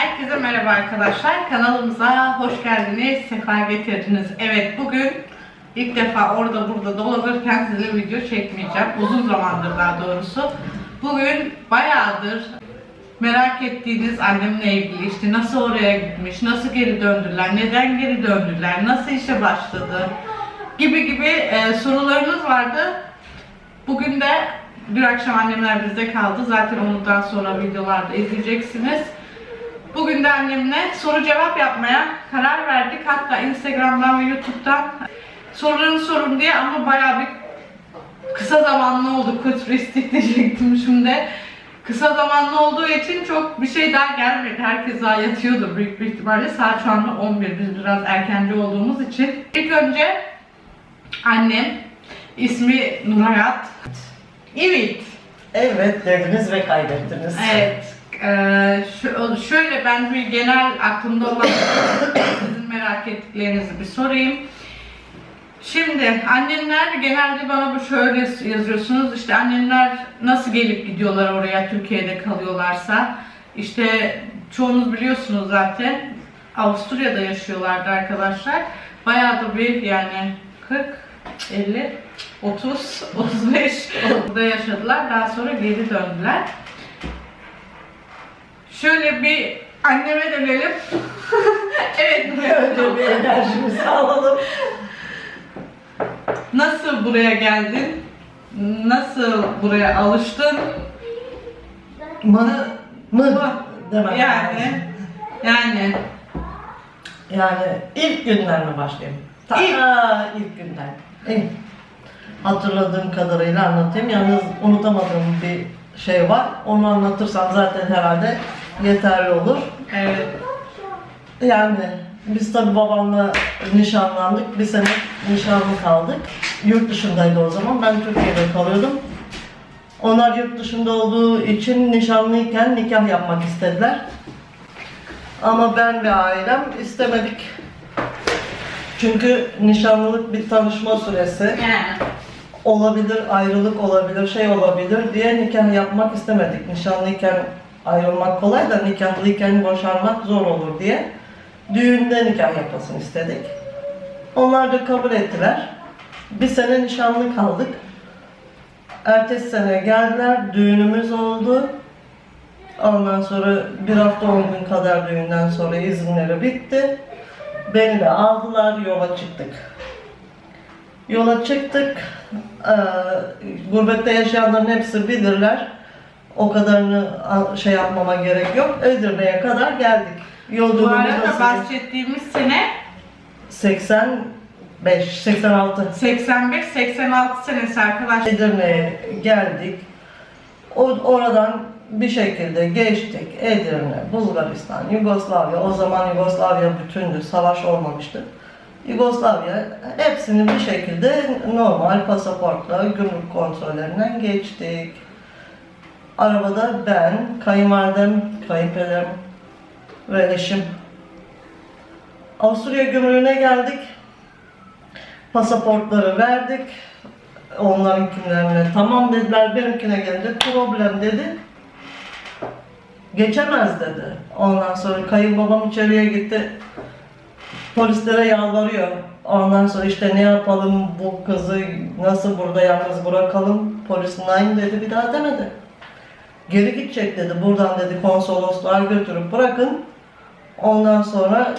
Herkese merhaba arkadaşlar. Kanalımıza hoş geldiniz, sefa getirdiniz. Evet bugün ilk defa orada burada dolanırken size video çekmeyeceğim. Uzun zamandır daha doğrusu. Bugün bayağıdır merak ettiğiniz annemle ilgili işte nasıl oraya gitmiş, nasıl geri döndüler, neden geri döndüler, nasıl işe başladı gibi gibi e, sorularınız vardı. Bugün de bir akşam annemler bizde kaldı. Zaten onu daha sonra videolarda izleyeceksiniz. Bugün de annemle soru cevap yapmaya karar verdik. Hatta Instagram'dan ve YouTube'dan sorularını sorun diye ama bayağı bir kısa zamanlı oldu. Kuturistik diyecektim şimdi. Kısa zamanlı olduğu için çok bir şey daha gelmedi. Herkes daha yatıyordu büyük bir ihtimalle. Saat şu anda 11. Biz biraz erkenci olduğumuz için. İlk önce annem ismi Nurhayat. Evet. Evet dediniz ve kaydettiniz. Evet. Şu- şöyle ben bir genel aklımda olan sizin merak ettiklerinizi bir sorayım. Şimdi annenler genelde bana bu şöyle yazıyorsunuz işte annenler nasıl gelip gidiyorlar oraya Türkiye'de kalıyorlarsa işte çoğunuz biliyorsunuz zaten Avusturya'da yaşıyorlardı arkadaşlar. Bayağı da bir yani 40 50 30 35 burada yaşadılar. Daha sonra geri döndüler. Şöyle bir anneme dönelim. evet Önce bir enerjimizi alalım. Nasıl buraya geldin? Nasıl buraya alıştın? Mı mı demem lazım. Yani yani Yani ilk günden mi başlayayım? Ta İlk. ilk günden. İlk. Hatırladığım kadarıyla anlatayım. Yalnız unutamadığım bir şey var. Onu anlatırsam zaten herhalde yeterli olur. evet. Yani biz tabi babamla nişanlandık. Bir sene nişanlı kaldık. Yurt dışındaydı o zaman. Ben Türkiye'de kalıyordum. Onlar yurt dışında olduğu için nişanlıyken nikah yapmak istediler. Ama ben ve ailem istemedik. Çünkü nişanlılık bir tanışma süresi Yani olabilir, ayrılık olabilir, şey olabilir diye nikah yapmak istemedik. Nişanlıyken ayrılmak kolay da nikahlıyken boşanmak zor olur diye. Düğünde nikah yapmasını istedik. Onlar da kabul ettiler. Bir sene nişanlı kaldık. Ertesi sene geldiler, düğünümüz oldu. Ondan sonra bir hafta on gün kadar düğünden sonra izinleri bitti. Beni de aldılar, yola çıktık. Yola çıktık. Ee, gurbette yaşayanların hepsi bilirler. O kadarını şey yapmama gerek yok. Edirne'ye kadar geldik. bu Yolculuğumuz arada nasıl? bahsettiğimiz sene 85, 86. 81-86 senesi arkadaşlar. Edirne'ye geldik. O, oradan bir şekilde geçtik. Edirne, Bulgaristan, Yugoslavya. O zaman Yugoslavya bütündü. Savaş olmamıştı. Yugoslavya hepsini bir şekilde normal pasaportla gümrük kontrollerinden geçtik. Arabada ben, kayınvalidem, kayınpederim ve eşim. Avusturya gümrüğüne geldik. Pasaportları verdik. Onların kimlerine tamam dediler. Benimkine gelince problem dedi. Geçemez dedi. Ondan sonra kayınbabam içeriye gitti. Polislere yalvarıyor. Ondan sonra işte ne yapalım bu kızı nasıl burada yalnız bırakalım. Polis nein dedi bir daha demedi. Geri dedi. Buradan dedi konsolosluğa götürüp bırakın. Ondan sonra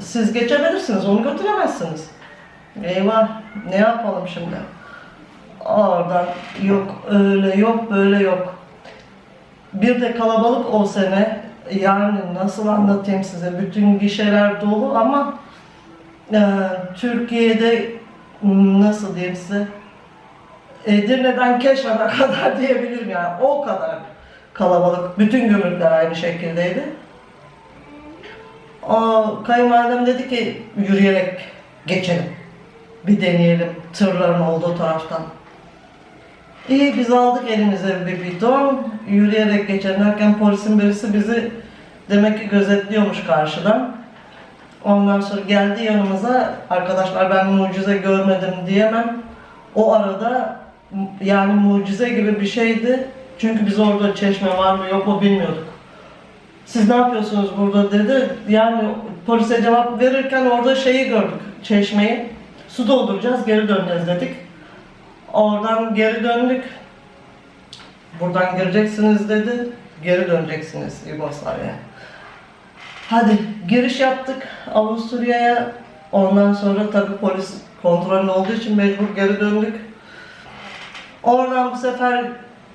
siz geçebilirsiniz. Onu götüremezsiniz. Eyvah ne yapalım şimdi? Oradan yok öyle yok böyle yok. Bir de kalabalık o sene yani nasıl anlatayım size bütün gişeler dolu ama e, Türkiye'de nasıl diyeyim size Edirne'den Keşan'a kadar diyebilirim yani o kadar kalabalık. Bütün gümrükler aynı şekildeydi. O kayınvalidem dedi ki yürüyerek geçelim. Bir deneyelim tırların olduğu taraftan. İyi biz aldık elimize bir bidon. Yürüyerek derken polisin birisi bizi demek ki gözetliyormuş karşıdan. Ondan sonra geldi yanımıza. Arkadaşlar ben mucize görmedim diyemem. O arada yani mucize gibi bir şeydi. Çünkü biz orada çeşme var mı yok mu bilmiyorduk. Siz ne yapıyorsunuz burada dedi. Yani polise cevap verirken orada şeyi gördük. Çeşmeyi. Su dolduracağız geri döneceğiz dedik. Oradan geri döndük. Buradan gireceksiniz dedi. Geri döneceksiniz Yugoslavya'ya. Hadi giriş yaptık Avusturya'ya. Ondan sonra tabii polis kontrolü olduğu için mecbur geri döndük. Oradan bu sefer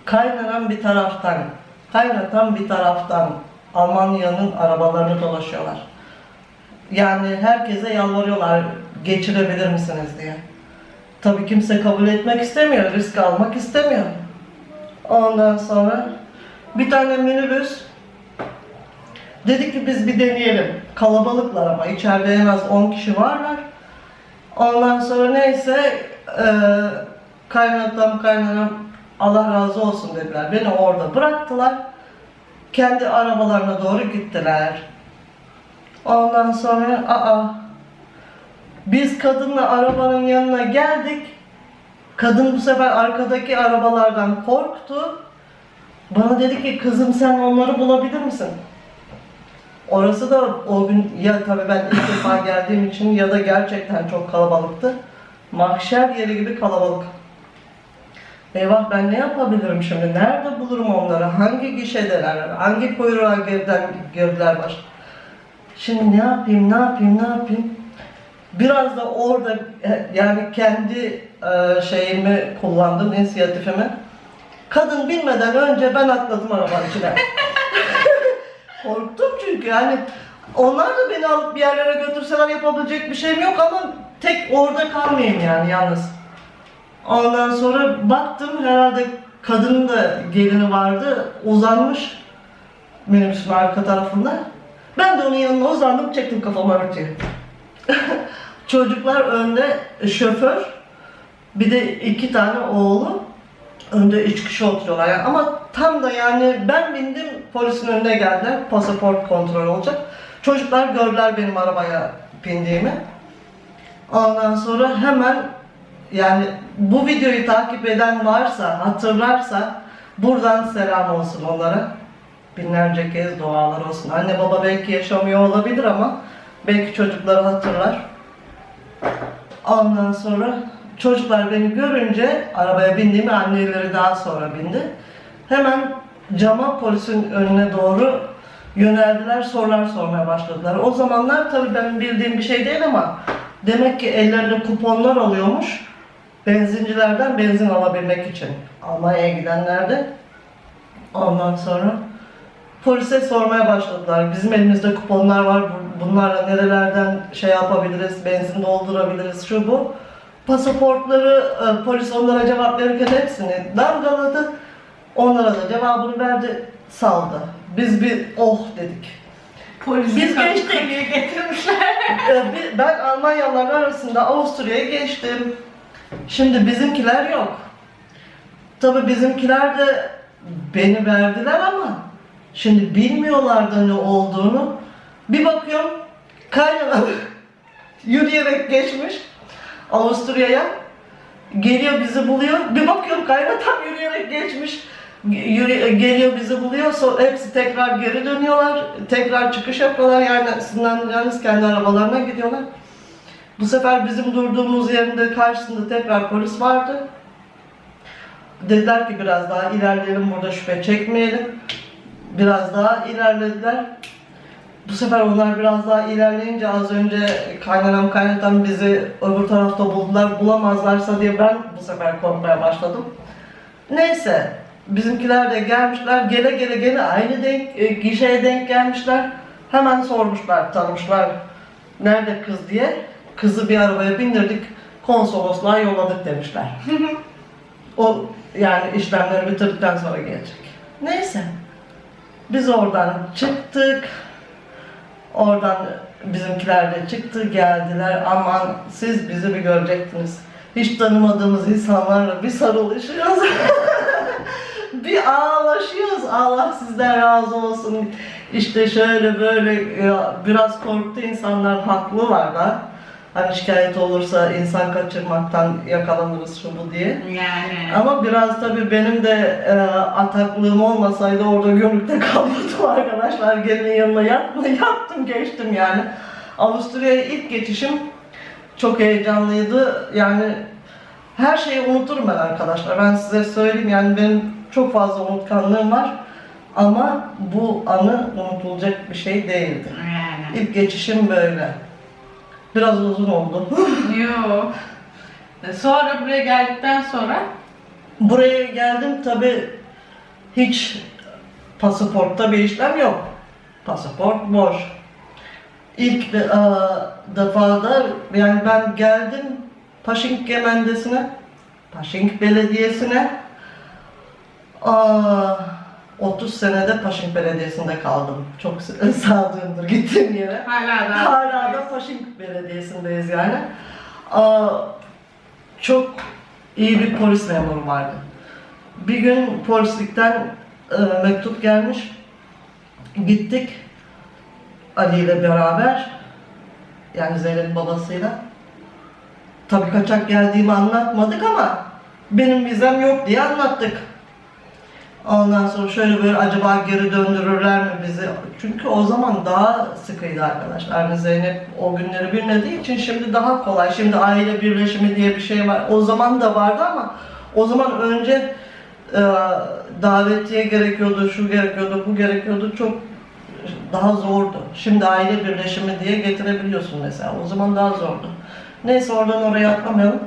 kaynanan bir taraftan, kaynatan bir taraftan Almanya'nın arabalarını dolaşıyorlar. Yani herkese yalvarıyorlar geçirebilir misiniz diye. Tabii kimse kabul etmek istemiyor, risk almak istemiyor. Ondan sonra bir tane minibüs dedik ki biz bir deneyelim. Kalabalıklar ama içeride en az 10 kişi varlar. Ondan sonra neyse e, kaynatam kaynanam Allah razı olsun dediler. Beni orada bıraktılar. Kendi arabalarına doğru gittiler. Ondan sonra aa biz kadınla arabanın yanına geldik. Kadın bu sefer arkadaki arabalardan korktu. Bana dedi ki kızım sen onları bulabilir misin? Orası da o gün ya tabii ben ilk defa geldiğim için ya da gerçekten çok kalabalıktı. Mahşer yeri gibi kalabalık. Eyvah ben ne yapabilirim şimdi? Nerede bulurum onları? Hangi gişedeler? Hangi kuyruğa girden, girdiler baş? Şimdi ne yapayım, ne yapayım, ne yapayım? Biraz da orada e, yani kendi e, şeyimi kullandım, inisiyatifimi. Kadın bilmeden önce ben atladım arabanın içine. Korktum çünkü yani onlar da beni alıp bir yerlere götürseler yapabilecek bir şeyim yok ama tek orada kalmayayım yani yalnız. Ondan sonra baktım herhalde kadının da gelini vardı uzanmış minibüsün arka tarafında. Ben de onun yanına uzandım çektim kafamı örtüyü. Çocuklar önde şoför bir de iki tane oğlu önde üç kişi oturuyorlar yani ama tam da yani ben bindim polisin önüne geldiler pasaport kontrol olacak. Çocuklar gördüler benim arabaya bindiğimi. Ondan sonra hemen yani bu videoyu takip eden varsa, hatırlarsa buradan selam olsun onlara. Binlerce kez dualar olsun. Anne baba belki yaşamıyor olabilir ama belki çocukları hatırlar. Ondan sonra çocuklar beni görünce arabaya bindiğimi anneleri daha sonra bindi. Hemen cama polisin önüne doğru yöneldiler sorular sormaya başladılar. O zamanlar tabii benim bildiğim bir şey değil ama demek ki ellerinde kuponlar alıyormuş. Benzincilerden benzin alabilmek için. Almanya'ya gidenlerde. Ondan sonra polise sormaya başladılar. Bizim elimizde kuponlar var. Bu- Bunlarla nerelerden şey yapabiliriz, benzin doldurabiliriz, şu bu. Pasaportları e, polis onlara cevap verirken hepsini damgaladı. Onlara da cevabını verdi, saldı. Biz bir oh dedik. Polisi Biz geçtik. Getirmişler. Bi- ben Almanyalılar arasında Avusturya'ya geçtim. Şimdi bizimkiler yok. Tabii bizimkiler de beni verdiler ama şimdi bilmiyorlar da ne olduğunu. Bir bakıyorum kaynanam yürüyerek geçmiş Avusturya'ya. Geliyor bizi buluyor. Bir bakıyorum kaynatam yürüyerek geçmiş. Yürü, geliyor bizi buluyor. So, hepsi tekrar geri dönüyorlar. Tekrar çıkış yapıyorlar. Yani yalnız kendi arabalarına gidiyorlar. Bu sefer bizim durduğumuz yerinde karşısında tekrar polis vardı. Dediler ki biraz daha ilerleyelim burada şüphe çekmeyelim. Biraz daha ilerlediler. Bu sefer onlar biraz daha ilerleyince az önce kaynanam kaynatam bizi öbür tarafta buldular bulamazlarsa diye ben bu sefer korkmaya başladım. Neyse bizimkiler de gelmişler gele gele gele aynı denk, e, gişeye denk gelmişler. Hemen sormuşlar tanımışlar nerede kız diye. Kızı bir arabaya bindirdik konsolosluğa yolladık demişler. o yani işlemleri bitirdikten sonra gelecek. Neyse biz oradan çıktık. Oradan bizimkiler de çıktı geldiler. Aman siz bizi bir görecektiniz. Hiç tanımadığımız insanlarla bir sarılışıyoruz. bir ağlaşıyoruz. Allah sizden razı olsun. İşte şöyle böyle biraz korktu insanlar haklılar da. Hani şikayet olursa insan kaçırmaktan yakalanırız şu bu diye. Yani. Ama biraz tabii benim de e, ataklığım olmasaydı orada gönüllükte kalmadım arkadaşlar. Gelin yanına yatma, yattım geçtim yani. Avusturya'ya ilk geçişim çok heyecanlıydı. Yani her şeyi unuturum ben arkadaşlar. Ben size söyleyeyim yani benim çok fazla unutkanlığım var. Ama bu anı unutulacak bir şey değildi. Yani. İlk geçişim böyle. Biraz uzun oldu. Yok. Sonra buraya geldikten sonra Buraya geldim tabi hiç pasaportta bir işlem yok. Pasaport boş. İlk de, e, defada yani ben geldim Paşink Gemendesi'ne, Paşink Belediyesi'ne. Aa, 30 senede Paşink Belediyesi'nde kaldım. Çok sadığımdır gittiğim yere. hala da Hala da Paşink Belediyesi'ndeyiz yani. Aa, çok iyi bir polis memuru vardı. Bir gün polislikten e, mektup gelmiş. Gittik Ali ile beraber. Yani Zeynep babasıyla. Tabii kaçak geldiğimi anlatmadık ama benim vizem yok diye anlattık. Ondan sonra şöyle böyle acaba geri döndürürler mi bizi? Çünkü o zaman daha sıkıydı arkadaşlar. Yani Zeynep o günleri bilmediği için şimdi daha kolay. Şimdi aile birleşimi diye bir şey var. O zaman da vardı ama o zaman önce e, davetiye gerekiyordu, şu gerekiyordu, bu gerekiyordu. Çok daha zordu. Şimdi aile birleşimi diye getirebiliyorsun mesela. O zaman daha zordu. Neyse oradan oraya atlamayalım.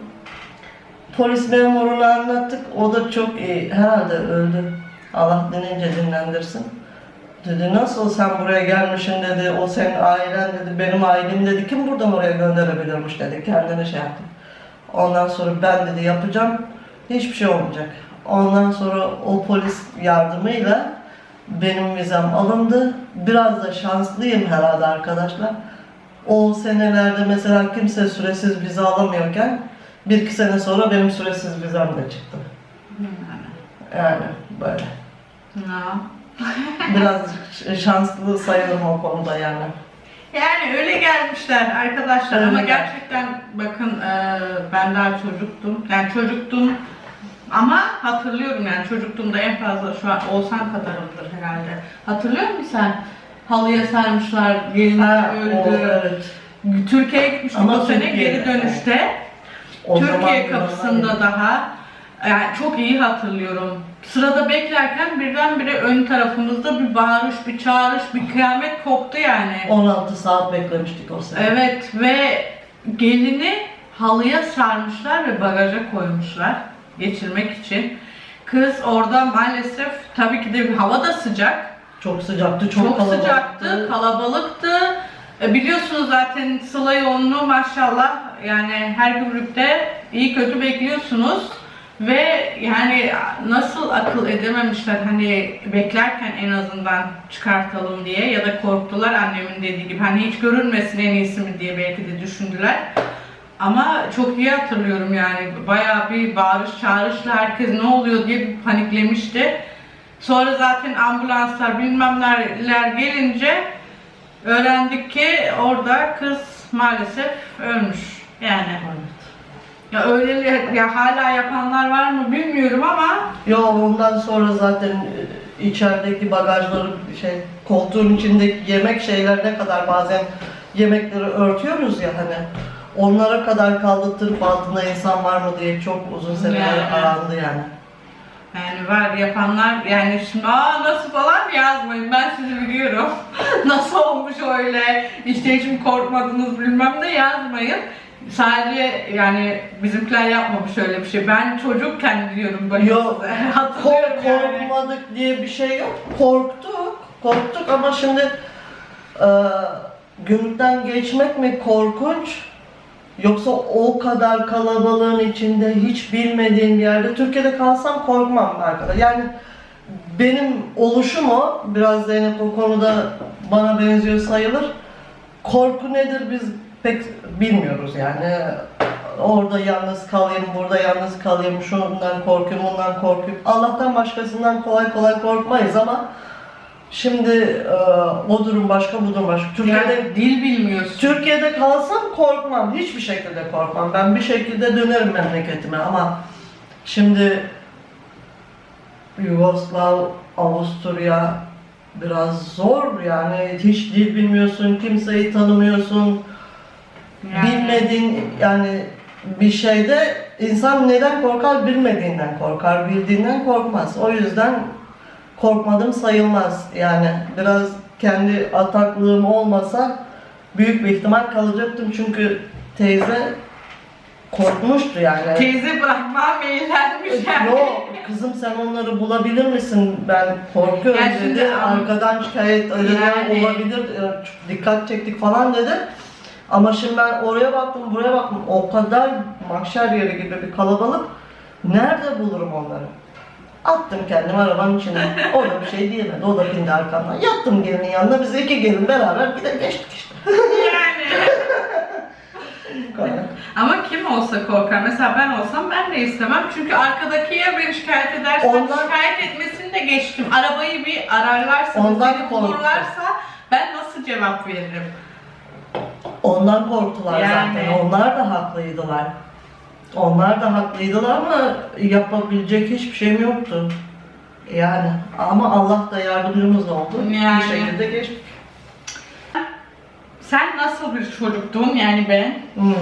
Polis memuruna anlattık. O da çok iyi. Herhalde öldü. Allah dinince dinlendirsin. Dedi nasıl sen buraya gelmişsin dedi. O senin ailen dedi. Benim ailem dedi. Kim buradan oraya gönderebilirmiş dedi. Kendine şey yaptı. Ondan sonra ben dedi yapacağım. Hiçbir şey olmayacak. Ondan sonra o polis yardımıyla benim vizem alındı. Biraz da şanslıyım herhalde arkadaşlar. O senelerde mesela kimse süresiz vize alamıyorken bir iki sene sonra benim süresiz vizem de çıktı. Yani böyle. Ya. Biraz şanslı sayılırım o konuda yani. Yani öyle gelmişler arkadaşlar ama gerçekten bakın e, ben daha çocuktum. Yani çocuktum ama hatırlıyorum yani çocukluğumda en fazla şu an olsan kadarımdır herhalde. Hatırlıyor musun sen? Halıya sarmışlar, gelin Ha, öldü. evet. Türkiye'ye gitmiştik Ama o sene Türkiye'de, geri dönüşte. O Türkiye zaman kapısında daha yani çok iyi hatırlıyorum. Sırada beklerken birdenbire ön tarafımızda bir bağırış, bir çağırış, bir kıyamet koptu yani. 16 saat beklemiştik o sene. Evet ve gelini halıya sarmışlar ve bagaja koymuşlar geçirmek için. Kız orada maalesef tabii ki de hava da sıcak. Çok sıcaktı, çok, Çok, kalabalıktı. sıcaktı, kalabalıktı. E, biliyorsunuz zaten Sıla yoğunluğu maşallah yani her grupta iyi kötü bekliyorsunuz. Ve yani nasıl akıl edememişler hani beklerken en azından çıkartalım diye ya da korktular annemin dediği gibi hani hiç görünmesin en iyisi mi diye belki de düşündüler. Ama çok iyi hatırlıyorum yani bayağı bir bağırış çağrışla herkes ne oluyor diye bir paniklemişti. Sonra zaten ambulanslar bilmem neler gelince öğrendik ki orada kız maalesef ölmüş. Yani. Ya öyle ya hala yapanlar var mı bilmiyorum ama Yo ondan sonra zaten e, içerideki bagajları şey koltuğun içindeki yemek şeyler ne kadar bazen yemekleri örtüyoruz ya hani onlara kadar kaldırtırıp altında insan var mı diye çok uzun seneler Yani. arandı yani. yani var yapanlar yani şimdi aa nasıl falan yazmayın ben sizi biliyorum. nasıl olmuş öyle işte hiç mi korkmadınız bilmem ne yazmayın. Sadece yani bizimkiler yapmamış öyle bir şey. Ben çocukken biliyorum böyle. Yok, Hatırlıyorum Kork, yani. korkmadık diye bir şey yok. Korktuk. Korktuk ama şimdi e, gümrükten geçmek mi korkunç? Yoksa o kadar kalabalığın içinde hiç bilmediğin bir yerde Türkiye'de kalsam korkmam arkadaş. Yani benim oluşum o. Biraz Zeynep o konuda bana benziyor sayılır. Korku nedir biz pek bilmiyoruz yani. Orada yalnız kalayım, burada yalnız kalayım, şundan korkuyorum, bundan korkuyorum. Allah'tan başkasından kolay kolay korkmayız ama Şimdi e, o durum başka, bu durum başka. Türkiye'de Yani dil bilmiyorsun. Türkiye'de kalsam korkmam. Hiçbir şekilde korkmam. Ben bir şekilde dönerim memleketime ama şimdi Yugoslav, Avusturya biraz zor yani hiç dil bilmiyorsun, kimseyi tanımıyorsun. Yani- Bilmediğin yani bir şeyde insan neden korkar bilmediğinden korkar, bildiğinden korkmaz. O yüzden korkmadım sayılmaz. Yani biraz kendi ataklığım olmasa büyük bir ihtimal kalacaktım çünkü teyze korkmuştu yani. Teyze bırakmaya meyillenmiş yani. Yok kızım sen onları bulabilir misin? Ben korkuyorum Ya şimdi dedi. Arkadan şikayet Yani- olabilir. e, Dikkat çektik falan dedi. Ama şimdi ben oraya baktım, buraya baktım. O kadar mahşer yeri gibi bir kalabalık. Nerede bulurum onları? Attım kendimi arabanın içine. O da bir şey diyemedi. O da bindi arkamdan. Yattım gelinin yanına. Biz iki gelin beraber bir de geçtik işte. Yani. Bu kadar. Ama kim olsa korkar. Mesela ben olsam ben de istemem. Çünkü arkadaki ya beni şikayet ederse Ondan- şikayet etmesini de geçtim. Arabayı bir ararlarsa, Ondan seni bulurlarsa ben nasıl cevap veririm? Ondan korktular Yani. zaten. Onlar da haklıydılar. Onlar da haklıydılar ama yapabilecek hiçbir şeyim yoktu. Yani ama Allah da yardımcımız oldu. Yani. Bir şekilde geçtik. Sen nasıl bir çocuktun yani ben? Hmm.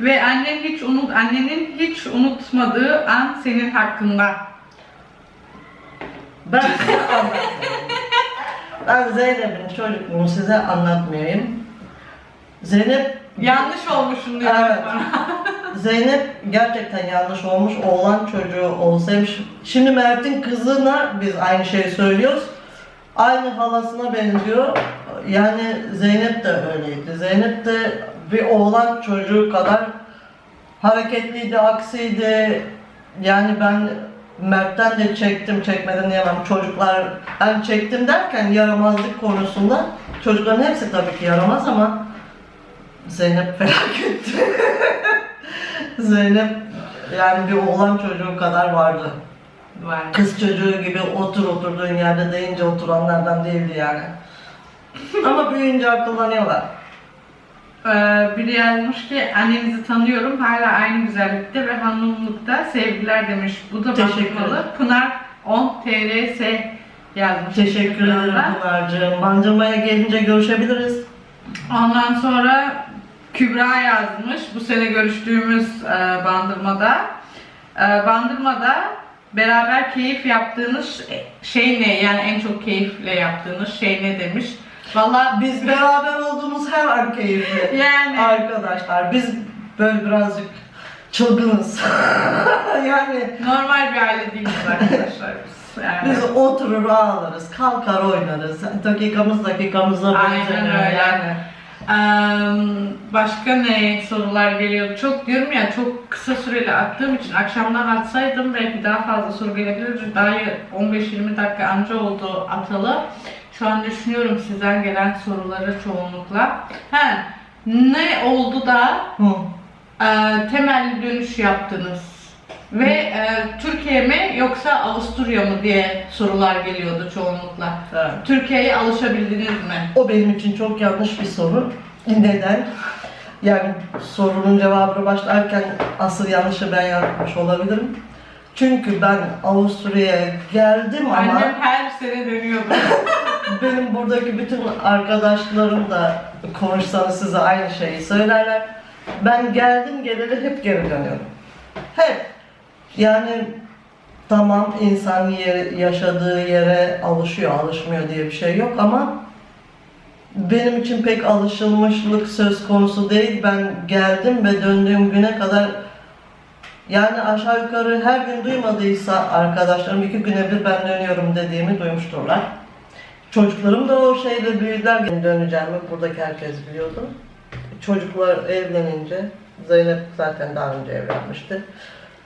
Ve annen hiç unut, annenin hiç unutmadığı an senin hakkında. Ben size anlatmayayım. Ben Zeynep'in çocukluğunu size anlatmayayım. Zeynep Yanlış olmuşum diyor Evet. bana. Zeynep gerçekten yanlış olmuş. Oğlan çocuğu olsaymış. Şimdi Mert'in kızına biz aynı şeyi söylüyoruz. Aynı halasına benziyor. Yani Zeynep de öyleydi. Zeynep de bir oğlan çocuğu kadar hareketliydi, aksiydi. Yani ben Mert'ten de çektim, çekmeden diyemem. Çocuklar, yani çektim derken yaramazlık konusunda çocukların hepsi tabii ki yaramaz ama Zeynep felaketti. Zeynep yani bir oğlan çocuğu kadar vardı. Var. Kız çocuğu gibi otur oturduğun yerde deyince oturanlardan değildi yani. Ama büyüyünce akıllanıyorlar. Ee, biri yazmış ki annenizi tanıyorum hala aynı güzellikte ve hanımlıkta sevgiler demiş. Bu da Teşekkür bakmalı. Pınar 10 TRS yazmış. Teşekkür ederim. Pınar'cığım. Bandırmaya gelince görüşebiliriz. Ondan sonra Kübra yazmış. Bu sene görüştüğümüz e, bandırmada. E, bandırmada beraber keyif yaptığınız şey ne? Yani en çok keyifle yaptığınız şey ne demiş. Valla Biz beraber olduğumuz her an keyifli. yani Arkadaşlar biz böyle birazcık çılgınız. yani normal bir aile değiliz arkadaşlar biz. Yani. biz oturur ağlarız, kalkar oynarız. Dakikamız dakikamıza Aynen benzemiyor öyle. yani. Başka ne sorular geliyor? Çok diyorum ya çok kısa süreli attığım için akşamdan atsaydım belki daha fazla soru gelebilirdi. Daha 15-20 dakika anca oldu atalı. Şu an düşünüyorum sizden gelen soruları çoğunlukla. He, ne oldu da Hı. temelli dönüş yaptınız? Ve eee, Türkiye mi yoksa Avusturya mı diye sorular geliyordu çoğunlukla. Evet. Türkiye'ye alışabildiniz mi? O benim için çok yanlış bir soru. Neden? Yani sorunun cevabını başlarken asıl yanlışı ben yapmış olabilirim. Çünkü ben Avusturya'ya geldim ama Annem her sene dönüyordu. benim buradaki bütün arkadaşlarım da konuşsanız size aynı şeyi söylerler. Ben geldim geleli hep geri dönüyorum. Hep. Yani tamam insan yer, yaşadığı yere alışıyor, alışmıyor diye bir şey yok ama benim için pek alışılmışlık söz konusu değil. Ben geldim ve döndüğüm güne kadar yani aşağı yukarı her gün duymadıysa arkadaşlarım iki güne bir ben dönüyorum dediğimi duymuşturlar. Çocuklarım da o şeyle büyüdüler. Döneceğimi buradaki herkes biliyordu. Çocuklar evlenince, Zeynep zaten daha önce evlenmişti.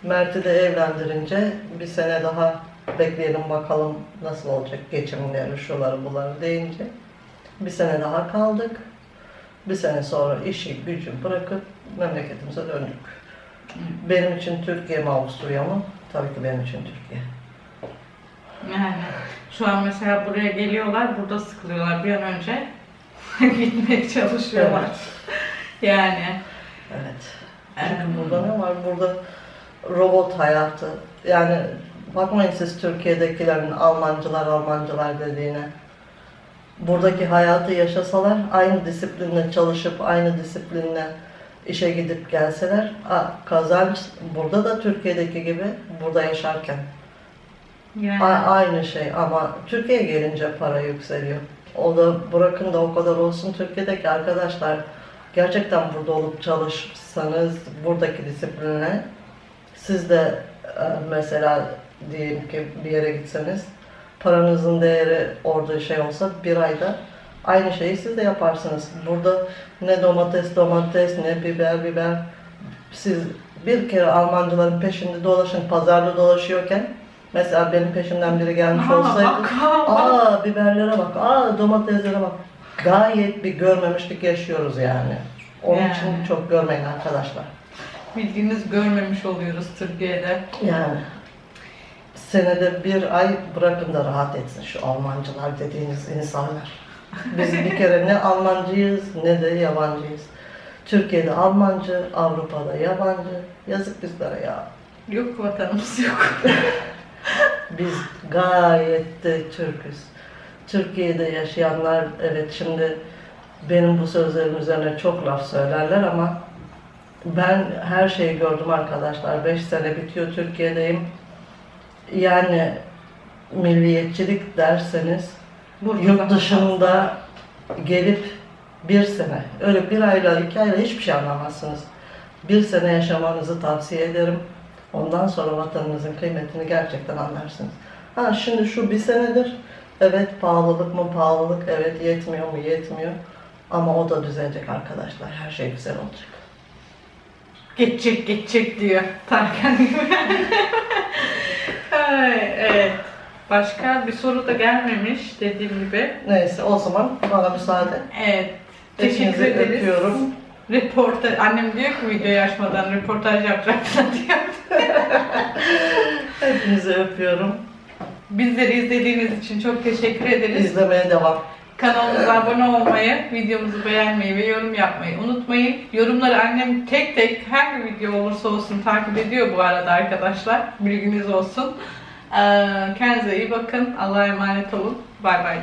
Mert'i de evlendirince bir sene daha bekleyelim bakalım nasıl olacak geçimleri, şuları buları deyince bir sene daha kaldık. Bir sene sonra işi gücü bırakıp memleketimize döndük. Benim için Türkiye mi Avusturya mı? Tabii ki benim için Türkiye. Yani Şu an mesela buraya geliyorlar, burada sıkılıyorlar bir an önce gitmeye çalışıyorlar. Yani Evet. Çünkü burada ne var? Burada robot hayatı. Yani bakmayın siz Türkiye'dekilerin Almancılar Almancılar dediğine. Buradaki hayatı yaşasalar, aynı disiplinle çalışıp, aynı disiplinle işe gidip gelseler, kazanç burada da Türkiye'deki gibi burada yaşarken. yani A- aynı şey ama Türkiye'ye gelince para yükseliyor. O da bırakın da o kadar olsun Türkiye'deki arkadaşlar gerçekten burada olup çalışsanız buradaki disiplinle siz de e, mesela diyelim ki bir yere gitseniz paranızın değeri orada şey olsa bir ayda aynı şeyi siz de yaparsınız. Burada ne domates domates ne biber biber siz bir kere Almancıların peşinde dolaşın pazarda dolaşıyorken mesela benim peşimden biri gelmiş Aa, olsaydı bak, bak. aa biberlere bak aa domateslere bak gayet bir görmemişlik yaşıyoruz yani. Onun Yani. için çok görmeyin arkadaşlar. Bildiğiniz görmemiş oluyoruz Türkiye'de. Yani senede bir ay bırakın da rahat etsin şu Almancılar dediğiniz insanlar. Biz bir kere ne Almancıyız ne de yabancıyız. Türkiye'de Almancı, Avrupa'da yabancı. Yazık bizlere ya. Yok vatanımız yok. Biz gayet de Türküz. Türkiye'de yaşayanlar evet şimdi benim bu sözlerim üzerine çok laf söylerler ama ben her şeyi gördüm arkadaşlar. 5 sene bitiyor Türkiye'deyim. Yani milliyetçilik derseniz Burada yurt dışında gelip bir sene, öyle bir ayla iki ayla hiçbir şey anlamazsınız. Bir sene yaşamanızı tavsiye ederim. Ondan sonra vatanınızın kıymetini gerçekten anlarsınız. Ha şimdi şu bir senedir, evet pahalılık mı pahalılık, evet yetmiyor mu yetmiyor. Ama o da düzelecek arkadaşlar, her şey güzel olacak. Geçecek geçecek diyor Tarkan gibi. Evet. Başka bir soru da gelmemiş dediğim gibi. Neyse o zaman bana müsaade. Evet. Teşekkür ederiz. öpüyorum. Reportaj, annem diyor ki videoyu açmadan röportaj yapacaklar diyor. Hepinizi öpüyorum. Bizleri izlediğiniz için çok teşekkür ederiz. İzlemeye devam. Kanalımıza abone olmayı, videomuzu beğenmeyi ve yorum yapmayı unutmayın. Yorumları annem tek tek hangi video olursa olsun takip ediyor bu arada arkadaşlar. Bilginiz olsun. Ee, Kendinize iyi bakın. Allah'a emanet olun. Bay bay.